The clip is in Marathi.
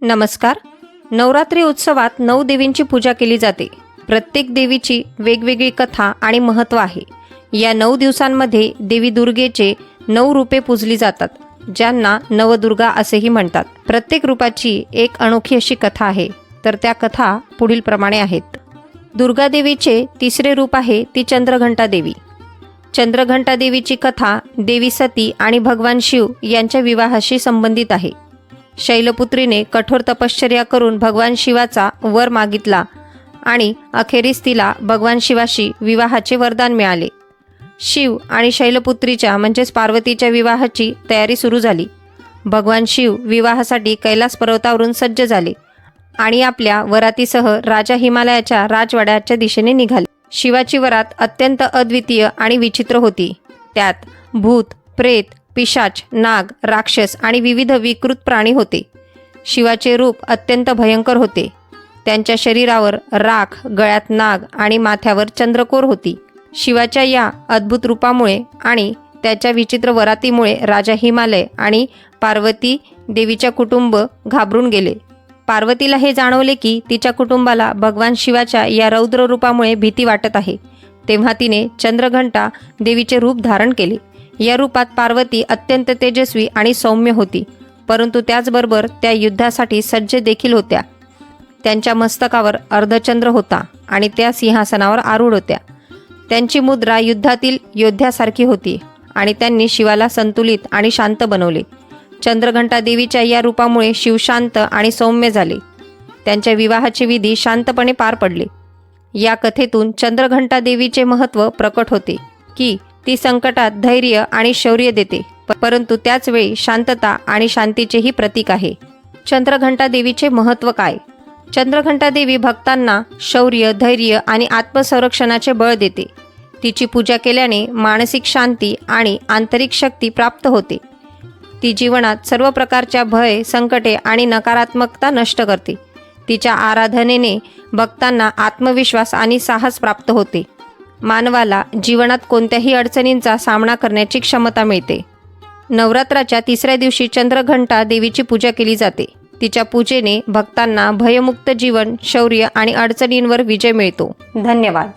नमस्कार. नवरात्री उत्सवात नऊ देवींची पूजा केली जाते. प्रत्येक देवीची वेगवेगळी कथा आणि महत्त्व आहे. या नऊ दिवसांमध्ये देवी दुर्गेचे नऊ रूपे पूजली जातात ज्यांना नवदुर्गा असेही म्हणतात. प्रत्येक रूपाची एक अनोखी अशी कथा आहे. तर त्या कथा पुढीलप्रमाणे आहेत. दुर्गा देवीचे तिसरे रूप आहे ती चंद्रघंटा देवी. चंद्रघंटा देवीची कथा देवी सती आणि भगवान शिव यांच्या विवाहाशी संबंधित आहे. शैलपुत्रीने कठोर तपश्चर्या करून भगवान शिवाचा वर मागितला आणि अखेरीस तिला भगवान शिवाशी विवाहाचे वरदान मिळाले. शिव आणि शैलपुत्रीच्या म्हणजेच पार्वतीच्या विवाहाची तयारी सुरू झाली. भगवान शिव विवाहासाठी कैलास पर्वतावरून सज्ज झाले आणि आपल्या वरातीसह राजा हिमालयाच्या राजवाड्याच्या दिशेने निघाले. शिवाची वरात अत्यंत अद्वितीय आणि विचित्र होती. त्यात भूत प्रेत पिशाच नाग राक्षस आणि विविध विकृत प्राणी होते. शिवाचे रूप अत्यंत भयंकर होते. त्यांच्या शरीरावर राख गळ्यात नाग आणि माथ्यावर चंद्रकोर होती. शिवाच्या या अद्भुत रूपामुळे आणि त्याच्या विचित्र वरातीमुळे राजा हिमालय आणि पार्वती देवीच्या कुटुंब घाबरून गेले. पार्वतीला हे जाणवले की तिच्या कुटुंबाला भगवान शिवाच्या या रौद्र रूपामुळे भीती वाटत आहे. तेव्हा तिने चंद्रघंटा देवीचे रूप धारण केले. या रूपात पार्वती अत्यंत तेजस्वी आणि सौम्य होती. परंतु त्याचबरोबर त्या युद्धासाठी सज्ज देखील होत्या. त्यांच्या मस्तकावर अर्धचंद्र होता आणि त्या सिंहासनावर आरूढ होत्या. त्यांची मुद्रा युद्धातील योद्ध्यासारखी होती आणि त्यांनी शिवाला संतुलित आणि शांत बनवले. चंद्रघंटा देवीच्या या रूपामुळे शिव शांत आणि सौम्य झाले. त्यांच्या विवाहाचे विधी शांतपणे पार पडले. या कथेतून चंद्रघंटा देवीचे महत्त्व प्रकट होते की ती संकटात धैर्य आणि शौर्य देते. परंतु त्याच वेळी शांतता आणि शांतीचेही प्रतीक आहे. चंद्रघंटा देवीचे महत्त्व काय? चंद्रघंटा देवी भक्तांना शौर्य धैर्य आणि आत्मसंरक्षणाचे बळ देते. तिची पूजा केल्याने मानसिक शांती आणि आंतरिक शक्ती प्राप्त होते. ती जीवनात सर्व प्रकारच्या भय संकटे आणि नकारात्मकता नष्ट करते. तिच्या आराधनेने भक्तांना आत्मविश्वास आणि साहस प्राप्त होते. मानवाला जीवनात कोणत्याही अडचणींचा सामना करण्याची क्षमता मिळते. नवरात्राच्या तिसऱ्या दिवशी चंद्रघंटा देवीची पूजा केली जाते. तिच्या पूजेने भक्तांना भयमुक्त जीवन शौर्य आणि अडचणींवर विजय मिळतो. धन्यवाद.